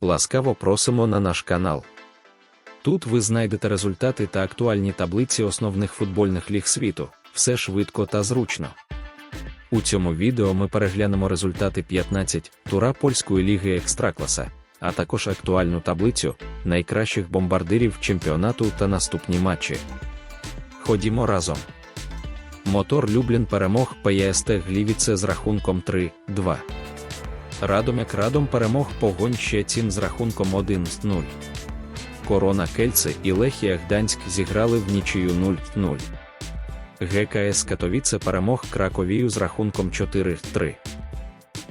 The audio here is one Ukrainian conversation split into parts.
Ласкаво просимо на наш канал. Тут ви знайдете результати та актуальні таблиці основних футбольних ліг світу, все швидко та зручно. У цьому відео ми переглянемо результати 15 тура польської ліги Екстракласа, а також актуальну таблицю найкращих бомбардирів чемпіонату та наступні матчі. Ходімо разом. Мотор Люблін перемог ПЄСТ Глівіце з рахунком 3-2. Радомяк Радом перемог Погонь Щецін з рахунком 1-0. Корона Кельце і Лехія Гданськ зіграли в нічию 0-0. ГКС Катовіце перемог Краковію з рахунком 4-3.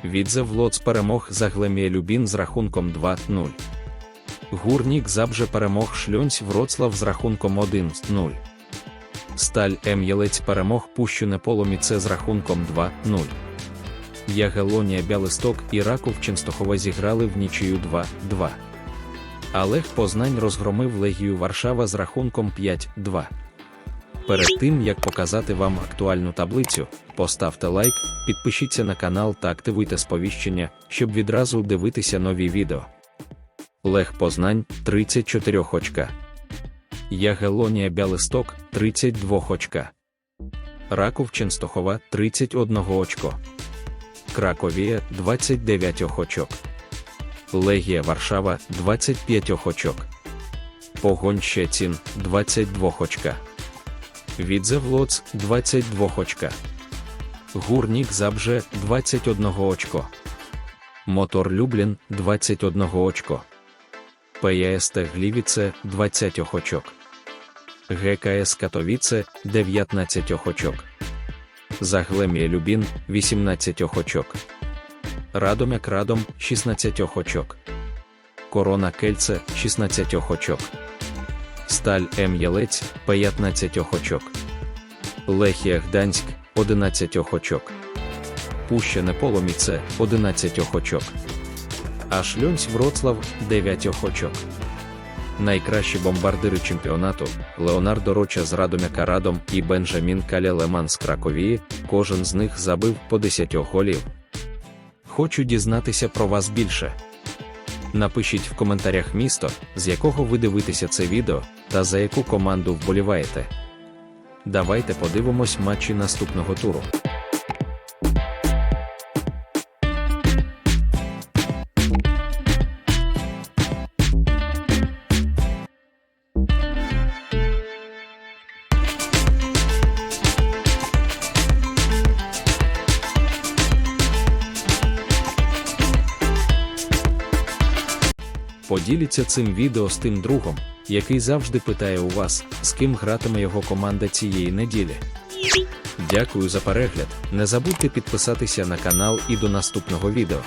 Відзев Лоц перемог Заглемія Любін з рахунком 2-0. Гурнік Забже перемог Шльонць Вроцлав з рахунком 1-0. Сталь М. Перемог Пущене Поломіце з рахунком 2-0. Ягелонія Бялисток і Раков Ченстохова зіграли в нічию 2-2. Олег Познань розгромив Легію Варшава з рахунком 5-2. Перед тим як показати вам актуальну таблицю, поставте лайк, підпишіться на канал та активуйте сповіщення, щоб відразу дивитися нові відео. Лег Познань 34 очка. Ягелонія Бялисток 32 очка. Раков Ченстохова 31 очко. Краковія 29 очок. Легія Варшава 25 очок. Погонь Щецін 22 очка. Відзев Лоц 22 очка. Гурнік Забже 21 очко. Мотор Люблін 21 очко. ПЯСТ Глівіце 20 очок. ГКС Катовіце 19 очок. Заглемія Любін 18 очок. Радомяк Радом 16 очок. Корона Кельце 16 очок. Сталь М. Єлець 15 очок. Лехія Гданськ 11 очок. Пущене Поломіце 11 очок. А Шльонць Вроцлав 9 очок. Найкращі бомбардири чемпіонату Леонардо Роча з Радомяка Радом і Бенджамін Каля Леман з Краковії, кожен з них забив по 10 голів. Хочу дізнатися про вас більше. Напишіть в коментарях місто, з якого ви дивитеся це відео, та за яку команду вболіваєте. Давайте подивимось матчі наступного туру. Поділіться цим відео з тим другом, який завжди питає у вас, з ким гратиме його команда цієї неділі. Дякую за перегляд. Не забудьте підписатися на канал і до наступного відео.